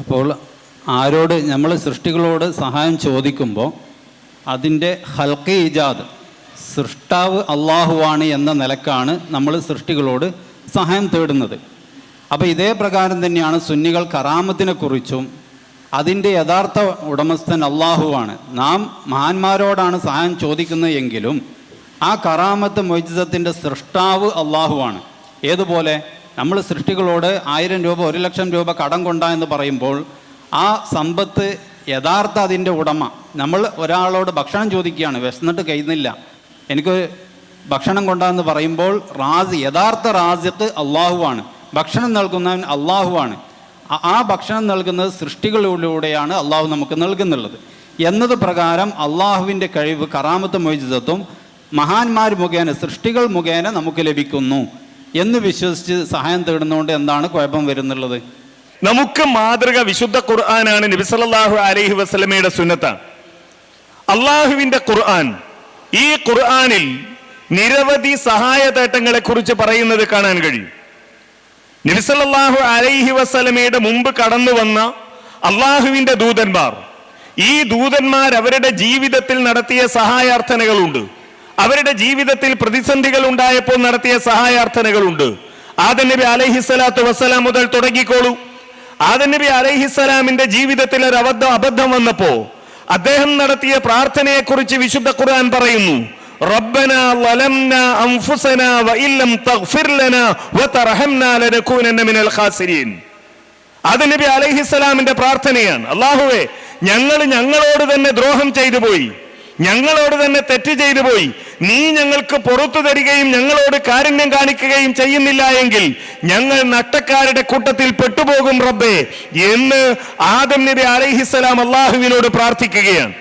അപ്പോൾ ആരോട് നമ്മൾ സൃഷ്ടികളോട് സഹായം ചോദിക്കുമ്പോൾ അതിന്റെ ഹൽക്കി ഇജാദ് സൃഷ്ടാവ് അള്ളാഹുവാണ് എന്ന നിലക്കാണ് നമ്മൾ സൃഷ്ടികളോട് സഹായം തേടുന്നത്. അപ്പോൾ ഇതേ പ്രകാരം തന്നെയാണ് സുന്നികൾ കറാമത്തിനെ കുറിച്ചും അതിന്റെ യഥാർത്ഥ ഉടമസ്ഥൻ അള്ളാഹുവാണ്. നാം മഹാന്മാരോടാണ് സഹായം ചോദിക്കുന്നത് എങ്കിലും ആ കറാമത്ത് മൊയ്ജിസത്തിന്റെ സൃഷ്ടാവ് അള്ളാഹുവാണ്. ഏതുപോലെ? നമ്മൾ സൃഷ്ടികളോട് ആയിരം രൂപ ഒരു ലക്ഷം രൂപ കടം കൊണ്ട എന്ന് പറയുമ്പോൾ ആ സമ്പത്ത് യഥാർത്ഥ അതിന്റെ ഉടമ. നമ്മൾ ഒരാളോട് ഭക്ഷണം ചോദിക്കുകയാണ് വിശന്നിട്ട് കഴിയുന്നില്ല. എനിക്ക് ഭക്ഷണം കൊണ്ടാന്ന് പറയുമ്പോൾ റാസ് യഥാർത്ഥ റാസ്യത്ത് അള്ളാഹുവാണ്. ഭക്ഷണം നൽകുന്നവൻ അള്ളാഹുവാണ്. ആ- ഭക്ഷണം നൽകുന്നത് സൃഷ്ടികളിലൂടെയാണ് അള്ളാഹു നമുക്ക് നൽകുന്നുള്ളത്. എന്നത് പ്രകാരം അള്ളാഹുവിന്റെ കഴിവ് കറാമത്ത് മൊയ്ജിതത്വം മഹാന്മാർ മുഖേന സൃഷ്ടികൾ മുഖേന നമുക്ക് ലഭിക്കുന്നു. എന്ന് വിശ്വസിച്ച് സഹായം തേടുന്നതുകൊണ്ട് എന്താണ് കുഴപ്പം വരുന്നുള്ളത്? നമുക്ക് മാതൃക വിശുദ്ധ ഖുർആനാണ് നബിസല്ലാഹു അലൈഹി വസ്ലമയുടെ സുന്നത്ത അള്ളാഹുവിന്റെ ഖുർആൻ ഈ ഖുർആനിൽ നിരവധി സഹായ തേട്ടങ്ങളെ കുറിച്ച് പറയുന്നത് കാണാൻ കഴിയും. നബിസലല്ലാഹു അലൈഹി വസ്ലമയുടെ മുമ്പ് കടന്നു വന്ന അള്ളാഹുവിന്റെ ദൂതന്മാർ ഈ ദൂതന്മാർ അവരുടെ ജീവിതത്തിൽ നടത്തിയ സഹായാർത്ഥനകളുണ്ട്. അവരുടെ ജീവിതത്തിൽ പ്രതിസന്ധികൾ ഉണ്ടായപ്പോൾ നടത്തിയ സഹായാർത്ഥനകളുണ്ട് ആദൻ നബി അലൈഹിസ്സലാത്തു വസ്സലാം മുതൽ തുടങ്ങിക്കോളൂ ആദൻ നബി അലൈഹിസ്സലാമിന്റെ ജീവിതത്തിൽ ഒരു അബദ്ധം അബദ്ധം വന്നപ്പോ അദ്ദേഹം നടത്തിയ പ്രാർത്ഥനയെക്കുറിച്ച് വിശുദ്ധ ഖുർആൻ പറയുന്നു ربنا ظلمنا أنفسنا وإن لم تغفر لنا وترحمنا لنكونن من الخاسرين അത് നബി അലൈഹിസ്സലാമിന്റെ പ്രാർത്ഥനയാണ് അള്ളാഹുവെ ഞങ്ങൾ ഞങ്ങളോട് തന്നെ ദ്രോഹം ചെയ്തു പോയി ഞങ്ങളോട് തന്നെ തെറ്റ് ചെയ്തു പോയി. നീ ഞങ്ങൾക്ക് പുറത്തു തരികയും ഞങ്ങളോട് കാരുണ്യം കാണിക്കുകയും ചെയ്യുന്നില്ല എങ്കിൽ ഞങ്ങൾ നട്ടക്കാരുടെ കൂട്ടത്തിൽ പെട്ടുപോകും റബ്ബേ എന്ന് ആദം നബി അലൈഹിസ്സലാം അള്ളാഹുവിനോട് പ്രാർത്ഥിക്കുകയാണ്.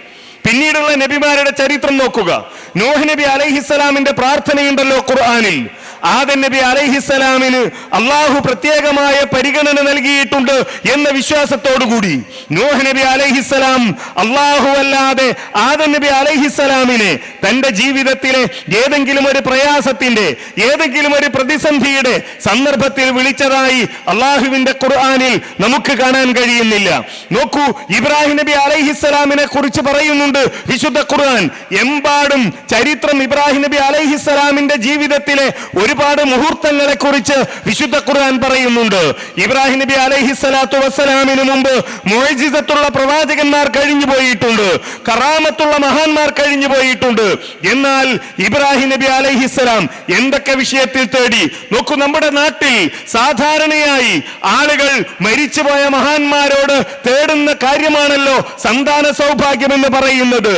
പിന്നീടുള്ള നബിമാരുടെ ചരിത്രം നോക്കുക. നോഹ് നബി അലൈഹിസ്സലാമിന്റെ പ്രാർത്ഥനയുണ്ടല്ലോ ഖുർആനിൽ. ആദൻ നബി അലൈഹിസ്സലാമിന് അള്ളാഹു പ്രത്യേകമായ പരിഗണന നൽകിയിട്ടുണ്ട് എന്ന വിശ്വാസത്തോടുകൂടി. നോഹ് നബി അലൈഹിസ്സലാം അള്ളാഹു അല്ലാതെ ആദൻ നബി അലൈഹിസ്സലാമിനെ തന്റെ ജീവിതത്തിലെ ഏതെങ്കിലും ഒരു പ്രയാസത്തിന്റെ ഏതെങ്കിലും ഒരു പ്രതിസന്ധിയുടെ സന്ദർഭത്തിൽ വിളിച്ചതായി അള്ളാഹുവിന്റെ ഖുർആനിൽ നമുക്ക് കാണാൻ കഴിയുന്നില്ല. നോക്കൂ ഇബ്രാഹിം നബി അലൈഹിസ്സലാമിനെ കുറിച്ച് പറയുന്നുണ്ട് വിശുദ്ധ ഖുർആൻ. എമ്പാടും ചരിത്രം ഇബ്രാഹിം നബി അലൈഹിസ്സലാമിന്റെ ജീവിതത്തിലെ ഒരുപാട് മുഹൂർത്തങ്ങളെ കുറിച്ച് വിശുദ്ധ ഖുർആൻ പറയുന്നുണ്ട്. ഇബ്രാഹിം നബി അലൈഹിസ്സലാത്തു വസ്സലാമിന് മുമ്പ് മോജിതത്തുള്ള പ്രവാചകന്മാർ കഴിഞ്ഞു പോയിട്ടുണ്ട്. കറാമത്തുള്ള മഹാന്മാർ കഴിഞ്ഞു പോയിട്ടുണ്ട്. എന്നാൽ ഇബ്രാഹിം നബി അലൈഹിസ്സലാം എന്തൊക്കെ വിഷയത്തിൽ തേടി? നോക്കൂ നമ്മുടെ നാട്ടിൽ സാധാരണയായി ആളുകൾ മരിച്ചുപോയ മഹാന്മാരോട് തേടുന്ന കാര്യമാണല്ലോ സന്താന സൗഭാഗ്യം എന്ന് പറയുന്നത്.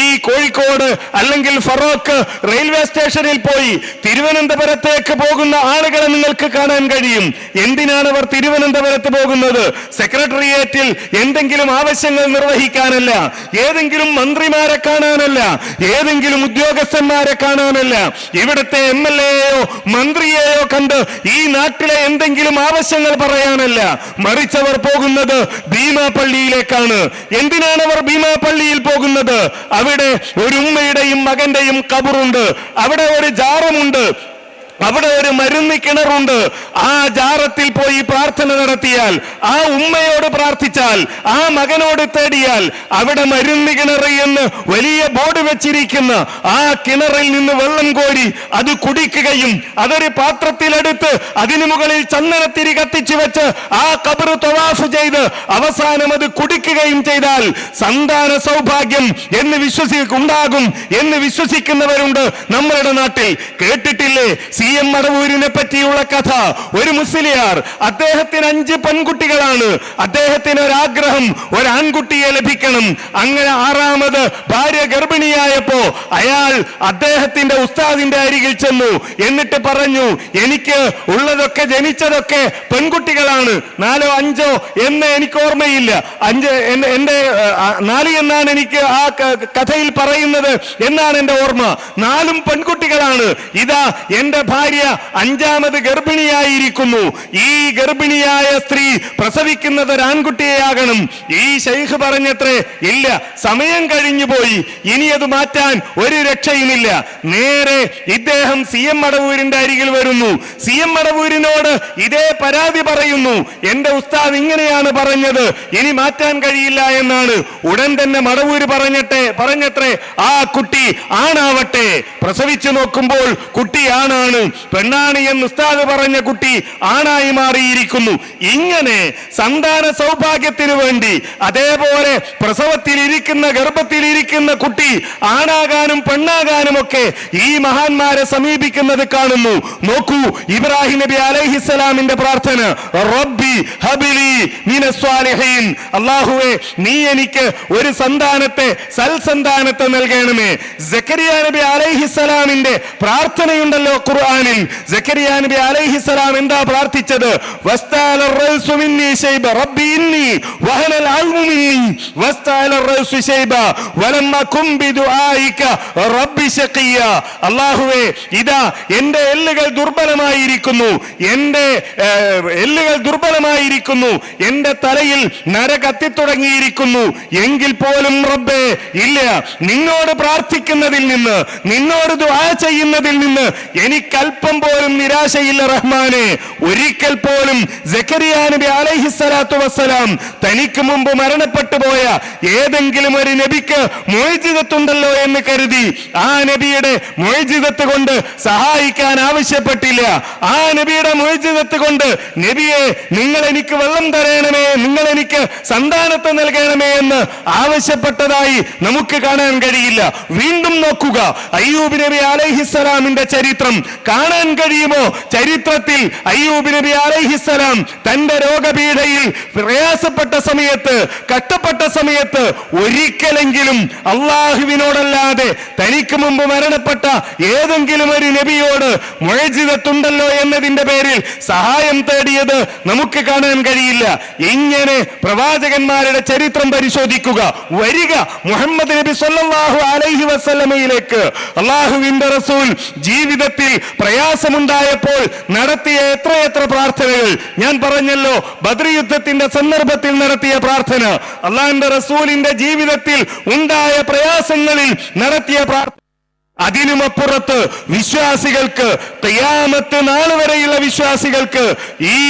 ഈ കോഴിക്കോട് അല്ലെങ്കിൽ ഫറോക്ക് റെയിൽവേ സ്റ്റേഷനിൽ പോയി തിരുവനന്തപുരത്തേക്ക് പോകുന്ന ആളുകളെ നിങ്ങൾക്ക് കാണാൻ കഴിയും. എന്തിനാണ് അവർ തിരുവനന്തപുരത്ത് പോകുന്നത്? സെക്രട്ടേറിയറ്റിൽ എന്തെങ്കിലും ആവശ്യങ്ങൾ നിർവഹിക്കാനല്ല ഏതെങ്കിലും മന്ത്രിമാരെ കാണാനല്ല ഏതെങ്കിലും ഉദ്യോഗസ്ഥന്മാരെ കാണാനല്ല. ഇവിടുത്തെ എം എൽ എയോ മന്ത്രിയെയോ കണ്ട് ഈ നാട്ടിലെ എന്തെങ്കിലും ആവശ്യങ്ങൾ പറയാനല്ല. മറിച്ചവർ പോകുന്നത് ഭീമാപള്ളിയിലേക്കാണ്. എന്തിനാണ് അവർ ഭീമാപള്ളിയിൽ പോകുന്നത്? അവിടെ ഒരു ഉമ്മയുടെയും മകന്റെയും കബറുണ്ട്. അവിടെ ഒരു ജാറമുണ്ട്. അവിടെ ഒരു മരുന്ന് കിണറുണ്ട്. ആ ജാറത്തിൽ പോയി പ്രാർത്ഥന നടത്തിയാൽ ആ ഉമ്മയോട് പ്രാർത്ഥിച്ചാൽ ആ മകനോട് തേടിയാൽ അവിടെ മരുന്ന് കിണറ് എന്ന് വലിയ ബോർഡ് വെച്ചിരിക്കുന്ന ആ കിണറിൽ നിന്ന് വെള്ളം കോരി അത് കുടിക്കുകയും അതൊരു പാത്രത്തിലെടുത്ത് അതിനു മുകളിൽ ചന്ദനത്തിരി കത്തിച്ചു വെച്ച് ആ കബർ തൊവാഫ് ചെയ്ത് അവസാനം അത് കുടിക്കുകയും ചെയ്താൽ സന്താന സൗഭാഗ്യം എന്ന് വിശ്വസി ഉണ്ടാകും എന്ന് വിശ്വസിക്കുന്നവരുണ്ട് നമ്മളുടെ നാട്ടിൽ. കേട്ടിട്ടില്ലേ? സി എം മടവൂരിനെ പറ്റിയുള്ള കഥ. ഒരു മുസ്ലിയാർ അദ്ദേഹത്തിന് അഞ്ച് പെൺകുട്ടികളാണ്. അദ്ദേഹത്തിന് ഒരാഗ്രഹം ഒരാൺകുട്ടിയെ ലഭിക്കണം. അങ്ങനെ ആറാമത് ഭാര്യ ഗർഭിണിയായപ്പോ അയാൾ അദ്ദേഹത്തിന്റെ ഉസ്താദിന്റെ അരികിൽ ചെന്നു. എന്നിട്ട് പറഞ്ഞു എനിക്ക് ഉള്ളതൊക്കെ ജനിച്ചതൊക്കെ പെൺകുട്ടികളാണ്. നാലോ അഞ്ചോ എന്ന് എനിക്ക് ഓർമ്മയില്ല. അഞ്ച് എന്റെ നാല് എന്നാണ് എനിക്ക് ആ കഥയിൽ പറയുന്നത് എന്നാണ് എന്റെ ഓർമ്മ. നാലും പെൺകുട്ടികളാണ്. ഇതാ എന്റെ ഭാര്യ അഞ്ചാമത് ഗർഭിണിയായിരിക്കുന്നു. ഈ ഗർഭിണിയായ സ്ത്രീ പ്രസവിക്കുന്നത് ഒരു ആൺകുട്ടിയെയാകണം. ഈ ശൈഖ് പറഞ്ഞത്രേ ഇല്ല സമയം കഴിഞ്ഞു പോയി. ഇനി അത് മാറ്റാൻ ഒരു രക്ഷയുമില്ല. നേരെ ഇദ്ദേഹം സി എം മടവൂരിന്റെ അരികിൽ വരുന്നു. സി എം മടവൂരിനോട് ഇതേ പരാതി പറയുന്നു. എന്റെ ഉസ്താദ് ഇങ്ങനെയാണ് പറഞ്ഞത്. ഇനി മാറ്റാൻ കഴിയില്ല എന്നാണ്. ഉടൻ തന്നെ മടവൂര് പറഞ്ഞട്ടെ പറഞ്ഞത്രേ ആ കുട്ടി ആണാവട്ടെ. പ്രസവിച്ചു നോക്കുമ്പോൾ കുട്ടി ആണാണ് പെണ്ണാണ് എന്ന് ഉസ്താദ് പറഞ്ഞ കുട്ടി ആണായി മാറിയിരിക്കുന്നു. ഇങ്ങനെ സന്താന സൗഭാഗ്യത്തിന് വേണ്ടി അതേപോലെ പ്രസവത്തിൽ ഇരിക്കുന്ന ഗർഭത്തിൽ ഇരിക്കുന്ന കുട്ടി ആണാകാനും പെണ്ണാകാനും ഒക്കെ ഈ മഹാന്മാരെ സമീപിക്കുന്നത് കാണുന്നു. നോക്കൂ ഇബ്രാഹിം നബി അലൈഹിസ്സലാമിന്റെ പ്രാർത്ഥന റബ്ബി ഹബിലി മിനസ്വാലിഹീൻ അല്ലാഹുവേ നീ എനിക്ക് ഒരു സന്താനത്തെ സൽസന്താനത്തെ നൽകണമേ. സക്കരിയ നബി അലൈഹിസ്സലാമിന്റെ പ്രാർത്ഥനയുണ്ടല്ലോ ഖുർആനിൽ ജക്കരിയ നബി അലൈഹിസലാം എന്താ പ്രാർത്ഥിച്ചത്? വസ്താല റൈസു മിന്നി ഷൈബ റബ്ബി ഇന്നി വഹനൽ അൽമു മിന്നി. വസ്താല റൗസു ശൈബ വലമ്മ കുംബി ദുആയിക റബ്ബി ഷഖിയ അല്ലാഹുവേ ഇതാ എന്റെ എല്ലുകൾ ദുർബലമായിരിക്കുന്നു. എന്റെ എല്ലുകൾ ദുർബലമായിരിക്കുന്നു. എന്റെ തലയിൽ നര കത്തിത്തുടങ്ങിയിരിക്കുന്നു. എങ്കിൽ പോലും റബ്ബേ ഇല്ല. നിന്നോട് പ്രാർത്ഥിക്കുന്നതിൽ നിന്ന് നിന്നോട് ദുആ ചെയ്യുന്നതിൽ നിന്ന് എനിക്ക് എനിക്കല്പം പോലും നിരാശയില്ല റഹ്മാന്. ഒരിക്കൽ പോലും സക്കരിയ നബി വസ്സലാം തനിക്ക് മുമ്പ് മരണപ്പെട്ടു പോയ ഏതെങ്കിലും ഒരു നബിക്ക് മോചിതത്തുണ്ടല്ലോ എന്ന് കരുതി ആ നബിയുടെ മോചിതത്ത് കൊണ്ട് സഹായിക്കാൻ ആവശ്യപ്പെട്ടില്ല. ആ നബിയുടെ മോചിതത്ത് കൊണ്ട് നബിയെ നിങ്ങൾ എനിക്ക് വെള്ളം തരണമേ നിങ്ങൾ എനിക്ക് സന്താനത്തെ നൽകണമേ എന്ന് ആവശ്യപ്പെട്ടതായി നമുക്ക് കാണാൻ കഴിയില്ല. വീണ്ടും നോക്കുക. അയ്യൂബ് നബി അലൈഹിസ്സലാമിന്റെ ചരിത്രം കാണാൻ കഴിയുമോ? ചരിത്രത്തിൽ അയ്യൂബ് നബി അലൈഹിസ്സലാം തന്റെ രോഗപീഠയിൽ പ്രയാസപ്പെട്ട സമയത്ത് കഷ്ടപ്പെട്ട സമയത്ത് ഒരിക്കലെങ്കിലും അള്ളാഹുവിനോടല്ലാതെ തനിക്ക് മുമ്പ് മരണപ്പെട്ട ഏതെങ്കിലും ഒരു നബിയോട് മുഴജിതത്തുണ്ടല്ലോ എന്നതിന്റെ പേരിൽ സഹായം തേടിയത് നമുക്ക് കാണാൻ കഴിയില്ല. ഇങ്ങനെ പ്രവാചകന്മാരുടെ ചരിത്രം പരിശോധിക്കുക. വരിക മുഹമ്മദ് നബി സല്ലാഹു അലൈഹി വസ്ലമയിലേക്ക് അള്ളാഹുവിന്റെ റസൂൽ ജീവിതത്തിൽ പ്രയാസമുണ്ടായപ്പോൾ നടത്തിയ എത്രയെത്ര പ്രാർത്ഥനകൾ? ഞാൻ പറഞ്ഞല്ലോ ബദ്രി യുദ്ധത്തിന്റെ സന്ദർഭത്തിൽ നടത്തിയ പ്രാർത്ഥന. അള്ളാന്റെ റസൂലിന്റെ ജീവിതത്തിൽ ഉണ്ടായ പ്രയാസങ്ങളിൽ നടത്തിയ പ്രാർത്ഥന. അതിനുമപ്പുറത്ത് വിശ്വാസികൾക്ക് തയ്യാമത്ത് നാൾ വരെയുള്ള വിശ്വാസികൾക്ക് ഈ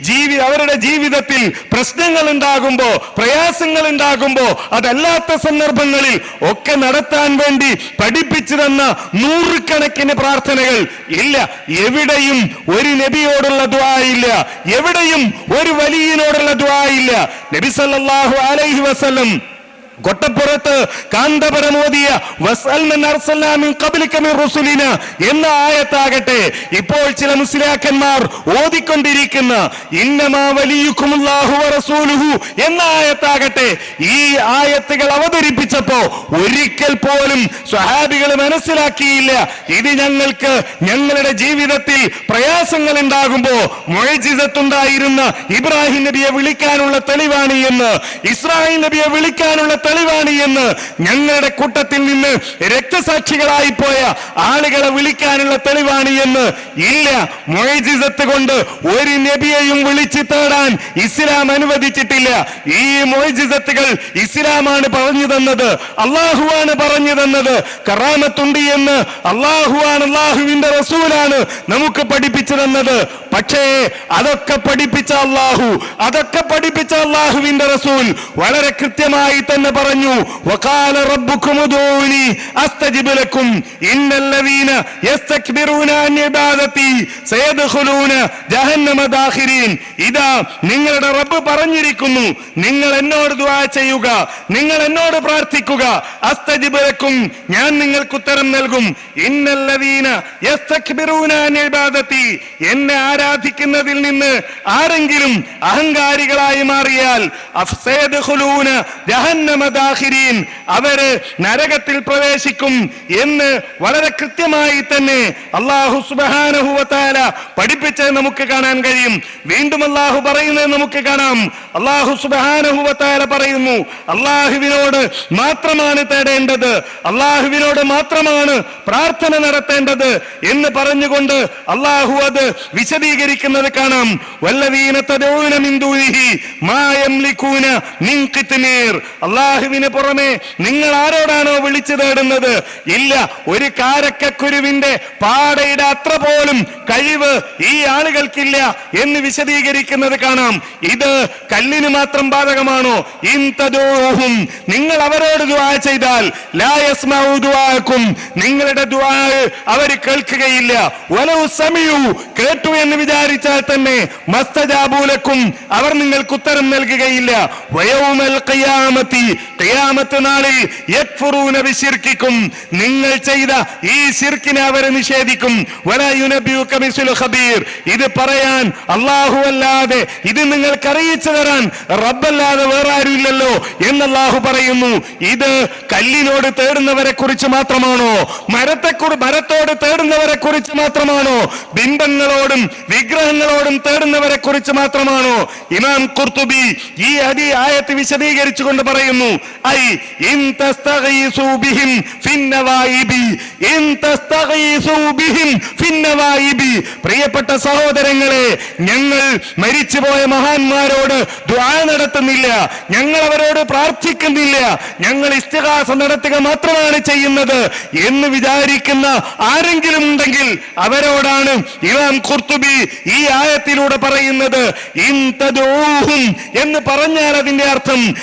ജീവി അവരുടെ ജീവിതത്തിൽ പ്രശ്നങ്ങൾ ഉണ്ടാകുമ്പോ പ്രയാസങ്ങൾ ഉണ്ടാകുമ്പോ അതല്ലാത്ത സന്ദർഭങ്ങളിൽ ഒക്കെ നടത്താൻ വേണ്ടി പഠിപ്പിച്ചു തന്ന നൂറുകണക്കിന് പ്രാർത്ഥനകൾ ഇല്ല. എവിടെയും ഒരു നബിയോടുള്ള ദ്വാ ഇല്ല. എവിടെയും ഒരു വലിയനോടുള്ള ദ്വാ ഇല്ല. നബി സല്ലാഹു അലൈഹി വസല്ലം കൊട്ടപ്പുറത്ത് കാന്തപരമോദിയ എന്ന ആയത്താകട്ടെ. ഇപ്പോൾ ചില മുസ്ലിയാക്കന്മാർ ഓതിക്കൊണ്ടിരിക്കുന്ന എന്ന ആയത്താകട്ടെ. ഈ ആയത്തുകൾ അവതരിപ്പിച്ചപ്പോ ഒരിക്കൽ പോലും സ്വഹാബികൾ മനസ്സിലാക്കിയില്ല. ഇത് ഞങ്ങൾക്ക് ഞങ്ങളുടെ ജീവിതത്തിൽ പ്രയാസങ്ങൾ ഉണ്ടാകുമ്പോ മൊഴിജിതത്തുണ്ടായിരുന്ന ഇബ്രാഹിം നബിയെ വിളിക്കാനുള്ള തെളിവാണ് എന്ന് ഇസ്രാഹിം നബിയെ വിളിക്കാനുള്ള തെളിവാണ് എന്ന് ഞങ്ങളുടെ കൂട്ടത്തിൽ നിന്ന് രക്തസാക്ഷികളായി പോയ ആളുകളെ വിളിക്കാനുള്ള തെളിവാണ് എന്ന് ഇല്ല മൊഴിജിസത്ത് കൊണ്ട് ഒരു നബിയെയും വിളിച്ചു തേടാൻ ഇസ്ലാം അനുവദിച്ചിട്ടില്ല. ഈ മൊഴിജിസത്തുകൾ ഇസ്ലാമാണ് പറഞ്ഞു തന്നത് അള്ളാഹുവാണ് പറഞ്ഞു തന്നത്. കറാമത്തുണ്ട് എന്ന് അള്ളാഹുവാണ് അള്ളാഹുവിന്റെ റസൂലാണ് നമുക്ക് പഠിപ്പിച്ചു തന്നത്. പക്ഷേ അതൊക്കെ പഠിപ്പിച്ച അള്ളാഹു അതൊക്കെ പഠിപ്പിച്ച അള്ളാഹുവിന്റെ റസൂൽ വളരെ കൃത്യമായി തന്നെ പറഞ്ഞു വകാല ജഹന്നമ ദാഖിരീൻ. ഇതാ നിങ്ങളുടെ റബ്ബ് പറഞ്ഞിരിക്കുന്നു നിങ്ങൾ എന്നോട് ദുആ ചെയ്യുക നിങ്ങൾ എന്നോട് പ്രാർത്ഥിക്കുക അസ്തജിബ് ലക്കും ഞാൻ നിങ്ങൾക്ക് ഉത്തരം നൽകും. ഇന്നല്ലദീന യസ്തക്ബിറൂന എന്നെ ആരാധിക്കുന്നതിൽ നിന്ന് ആരെങ്കിലും അഹങ്കാരികളായി മാറിയാൽ ജഹന്നമ ദാഖിരീൻ അവർ നരകത്തിൽ പ്രവേശിക്കും എന്ന് വളരെ കൃത്യമായി തന്നെ അള്ളാഹു സുബ്ഹാനഹു പഠിപ്പിച്ച് നമുക്ക് കാണാൻ കഴിയും. വീണ്ടും അള്ളാഹു പറയുന്നത് നമുക്ക് കാണാം. അള്ളാഹു സുബ്ഹാനഹു വ പറയുന്നു അള്ളാഹുവിനോട് മാത്രമാണ് തേടേണ്ടത്. അള്ളാഹുവിനോട് മാത്രമാണ് പ്രാർത്ഥന നടത്തേണ്ടത്. എന്ന് പറഞ്ഞുകൊണ്ട് അള്ളാഹു അത് വിശദീകരിക്കുന്നത് കാണാം. വല്ലവീന തദഊന മിൻ മാ ഖിത്മീർ. അള്ളാഹുവിന് പുറമെ നിങ്ങൾ ആരോടാണോ വിളിച്ചു തേടുന്നത്? ഇല്ല ഒരു കാരക്കക്കുരുവിന്റെ പാടയുടെ അത്ര പോലും കഴിവ് ഈ ആളുകൾക്കില്ല എന്ന് വിശദീകരിക്കുന്നത് കാണാം. ഇത് കല്ലിന് മാത്രം ബാധകമാണോ? ഇൻതദൂഹും നിങ്ങൾ അവരോട് ദുആ ചെയ്താൽ ലാ യസ്മഉ ദുആക്കും. നിങ്ങളുടെ ദുആ അവർ കേൾക്കുകയില്ല. വലൗ സമിയു കേട്ടു എന്ന് വിചാരിച്ചാൽ തന്നെ മസ്തജാബൂലക്കും അവർ നിങ്ങൾക്ക് ഉത്തരം നൽകുകയില്ല. വയൗമൽ ഖിയാമത്തി. ഖിയാമത്ത് നാളിൽ യക്ഫുറൂന ബിശിർക്കിക്കും നിങ്ങൾ ചെയ്ത ഈ ശിർക്കിനെ അവരെ നിഷേധിക്കും. ഖബീർ. ഇത് പറയാൻ അല്ലാഹു അല്ലാതെ ഇത് നിങ്ങൾക്ക് അറിയിച്ചു തരാൻ റബ്ബല്ലാതെ വേറെ ആരുമില്ലല്ലോ എന്ന് അല്ലാഹു പറയുന്നു. ഇത് കല്ലിനോട് തേടുന്നവരെ കുറിച്ച് മാത്രമാണോ? മരത്തെ മരത്തോട് തേടുന്നവരെ കുറിച്ച് മാത്രമാണോ? ബിംബങ്ങളോടും വിഗ്രഹങ്ങളോടും തേടുന്നവരെ കുറിച്ച് മാത്രമാണോ? ഇമാം ഖുർത്തുബി ഈ അടി ആയത്ത് വിശദീകരിച്ചുകൊണ്ട് പറയുന്നു. ബിഹിം ബിഹിം പ്രിയപ്പെട്ട സഹോദരങ്ങളെ ഞങ്ങൾ മരിച്ചുപോയ മഹാന്മാരോട് ദുആ നടത്തുന്നില്ല. ഞങ്ങൾ അവരോട് പ്രാർത്ഥിക്കുന്നില്ല. ഞങ്ങൾ ഇസ്തിഹാസ നടത്തുക മാത്രമാണ് ചെയ്യുന്നത് എന്ന് വിചാരിക്കുന്ന ആരെങ്കിലും ഉണ്ടെങ്കിൽ അവരോടാണ് ഇമാം ഖുർത്തുബി ഈ ആയത്തിലൂടെ പറയുന്നത്. എന്ന് പറഞ്ഞാൽ അതിന്റെ അർത്ഥം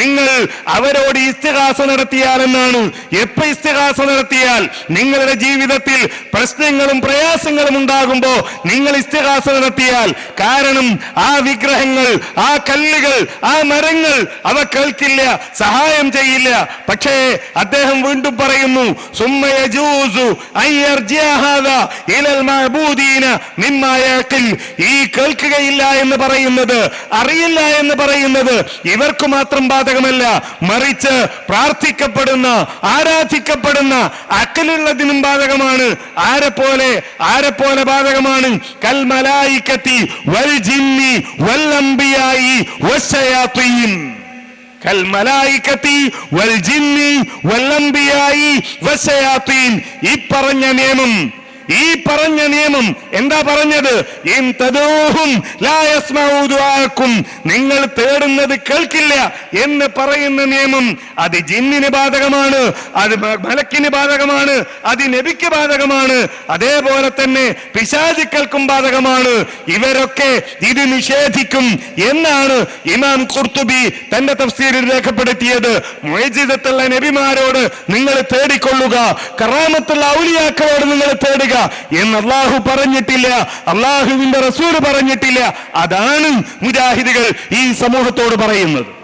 നിങ്ങൾ അവരോട് ഇസ്തിഹാസ നടത്തിയാൽ എന്നാണ്. എപ്പോ ഇസ്തിഹാസ നടത്തിയാൽ? നിങ്ങളുടെ ജീവിതത്തിൽ പ്രശ്നങ്ങളും പ്രയാസങ്ങളും ഉണ്ടാകുമ്പോ നിങ്ങൾ ഇസ്തിഹാസ നടത്തിയാൽ. കാരണം ആ വിഗ്രഹങ്ങൾ ആ കല്ലുകൾ ആ മരങ്ങൾ അവ കേൾക്കില്ല സഹായം ചെയ്യില്ല. പക്ഷേ അദ്ദേഹം വീണ്ടും പറയുന്നു ഈ കേൾക്കുകയില്ല എന്ന് പറയുന്നത് അറിയില്ല എന്ന് പറയുന്നത് ഇവർക്ക് മാത്രം ബാധകമല്ല മറിച്ച് പ്രാർത്ഥിക്കപ്പെടുന്ന ആരാധിക്കപ്പെടുന്ന അക്കലുള്ളതിനും ബാധകമാണ്. ആരെ പോലെ ആരെ പോലെ ബാധകമാണ്? കൽ വൽ ജിന്നി വൽ ഈ പറഞ്ഞ നിയമം ഈ പറഞ്ഞ നിയമം എന്താ പറഞ്ഞത്? നിങ്ങൾ തേടുന്നത് കേൾക്കില്ല എന്ന് പറയുന്ന നിയമം അത് ജിന്നിന് ബാധകമാണ് അത് മലക്കിന് ബാധകമാണ് അത് നബിക്ക് ബാധകമാണ് അതേപോലെ തന്നെ പിശാചുക്കൾക്കും ബാധകമാണ്. ഇവരൊക്കെ ഇത് നിഷേധിക്കും എന്നാണ് ഇമാം കുർത്തുബി തന്റെ തഫ്സീരിൽ രേഖപ്പെടുത്തിയത്. നബിമാരോട് നിങ്ങൾ തേടിക്കൊള്ളുക. കറാമത്തുള്ള ഔലിയാക്കളോട് നിങ്ങൾ തേടുക. എന്ന് അള്ളാഹു പറഞ്ഞിട്ടില്ല. അള്ളാഹുവിന്റെ റസൂൽ പറഞ്ഞിട്ടില്ല. അതാണ് മുജാഹിദികൾ ഈ സമൂഹത്തോട് പറയുന്നത്.